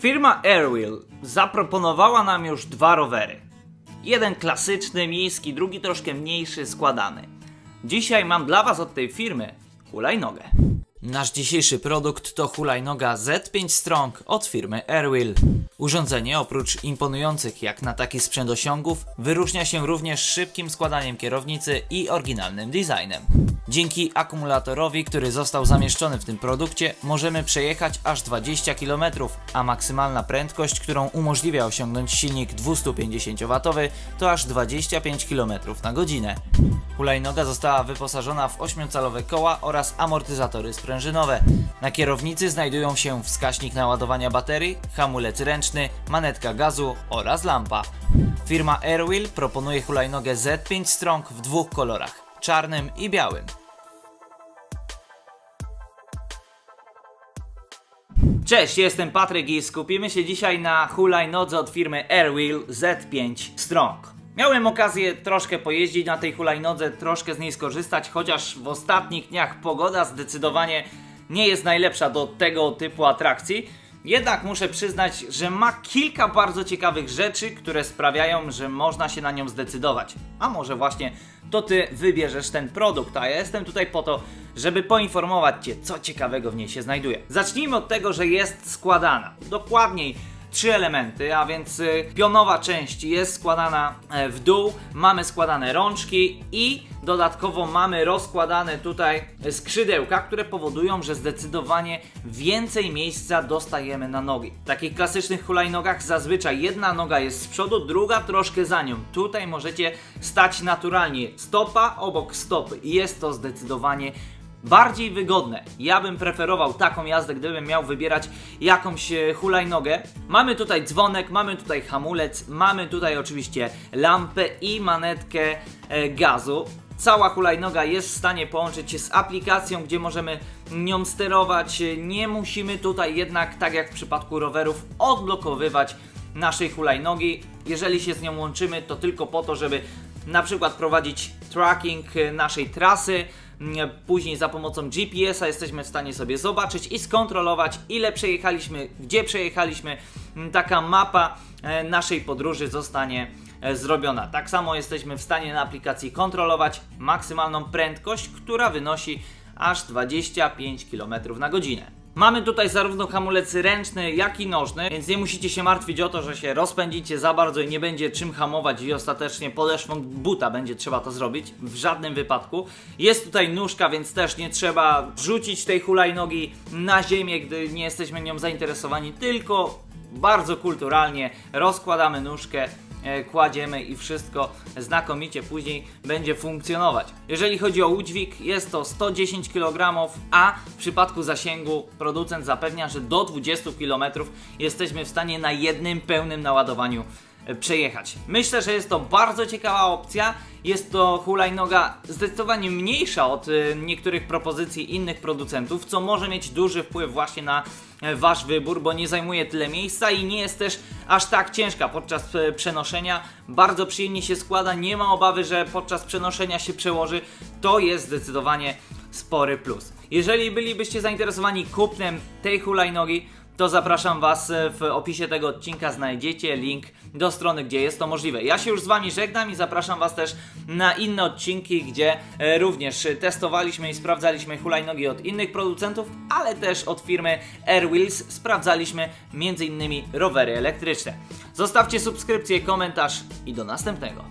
Firma Airwheel zaproponowała nam już dwa rowery. Jeden klasyczny, miejski, drugi troszkę mniejszy, składany. Dzisiaj mam dla Was od tej firmy hulajnogę. Nasz dzisiejszy produkt to hulajnoga Z5 Strong od firmy Airwheel. Urządzenie oprócz imponujących jak na taki sprzęt osiągów wyróżnia się również szybkim składaniem kierownicy i oryginalnym designem. Dzięki akumulatorowi, który został zamieszczony w tym produkcie, możemy przejechać aż 20 km, a maksymalna prędkość, którą umożliwia osiągnąć silnik 250W to aż 25 km na godzinę. Hulajnoga została wyposażona w 8-calowe koła oraz amortyzatory sprężynowe. Na kierownicy znajdują się wskaźnik naładowania baterii, hamulec ręczny, manetka gazu oraz lampa. Firma Airwheel proponuje hulajnogę Z5 Strong w dwóch kolorach czarnym i białym. Cześć, jestem Patryk i skupimy się dzisiaj na hulajnodze od firmy Airwheel Z5 Strong. Miałem okazję troszkę pojeździć na tej hulajnodze, troszkę z niej skorzystać, chociaż w ostatnich dniach pogoda zdecydowanie nie jest najlepsza do tego typu atrakcji. Jednak muszę przyznać, że ma kilka bardzo ciekawych rzeczy, które sprawiają, że można się na nią zdecydować. A może właśnie to ty wybierzesz ten produkt, a ja jestem tutaj po to, żeby poinformować cię, co ciekawego w niej się znajduje. Zacznijmy od tego, że jest składana. Dokładniej trzy elementy, a więc y, pionowa część jest składana e, w dół, mamy składane rączki i dodatkowo mamy rozkładane tutaj skrzydełka, które powodują, że zdecydowanie więcej miejsca dostajemy na nogi. W takich klasycznych hulajnogach zazwyczaj jedna noga jest z przodu, druga troszkę za nią. Tutaj możecie stać naturalnie, stopa obok stopy i jest to zdecydowanie bardziej wygodne. Ja bym preferował taką jazdę, gdybym miał wybierać jakąś e, hulajnogę. Mamy tutaj dzwonek, mamy tutaj hamulec, mamy tutaj oczywiście lampę i manetkę e, gazu. Cała hulajnoga jest w stanie połączyć się z aplikacją, gdzie możemy nią sterować. Nie musimy tutaj jednak, tak jak w przypadku rowerów, odblokowywać naszej hulajnogi. Jeżeli się z nią łączymy, to tylko po to, żeby na przykład prowadzić tracking e, naszej trasy. Później za pomocą GPS-a jesteśmy w stanie sobie zobaczyć i skontrolować, ile przejechaliśmy, gdzie przejechaliśmy. Mm, Taka mapa e, naszej podróży zostanie e, zrobiona. Tak samo jesteśmy w stanie na aplikacji kontrolować maksymalną prędkość, która wynosi aż 25 km na godzinę. Mamy tutaj zarówno hamulec ręczny, jak i nożny, więc nie musicie się martwić o to, że się rozpędzicie za bardzo i nie będzie czym hamować i ostatecznie podeszwą buta będzie trzeba to zrobić. W żadnym wypadku. Jest tutaj nóżka, więc też nie trzeba rzucić tej hulajnogi na ziemię, gdy nie jesteśmy nią zainteresowani, tylko bardzo kulturalnie rozkładamy nóżkę kładziemy i wszystko znakomicie później będzie funkcjonować. Jeżeli chodzi o udźwig, jest to 110 kg, a w przypadku zasięgu producent zapewnia, że do 20 km jesteśmy w stanie na jednym pełnym naładowaniu e, przejechać. Myślę, że jest to bardzo ciekawa opcja. Jest to hulajnoga zdecydowanie mniejsza od e, niektórych propozycji innych producentów, co może mieć duży wpływ właśnie na e, Wasz wybór, bo nie zajmuje tyle miejsca i nie jest też aż tak ciężka podczas e, przenoszenia. Bardzo przyjemnie się składa, nie ma obawy, że podczas przenoszenia się przełoży. To jest zdecydowanie spory plus. Jeżeli bylibyście zainteresowani kupnem tej hulajnogi, to zapraszam Was e, w opisie tego odcinka znajdziecie link do strony, gdzie jest to możliwe. Ja się już z Wami żegnam i zapraszam Was też na inne odcinki, gdzie e, również testowaliśmy i sprawdzaliśmy hulajnogi od innych producentów, ale też od firmy Airwheels sprawdzaliśmy m.in. rowery elektryczne. Zostawcie subskrypcję, komentarz i do następnego.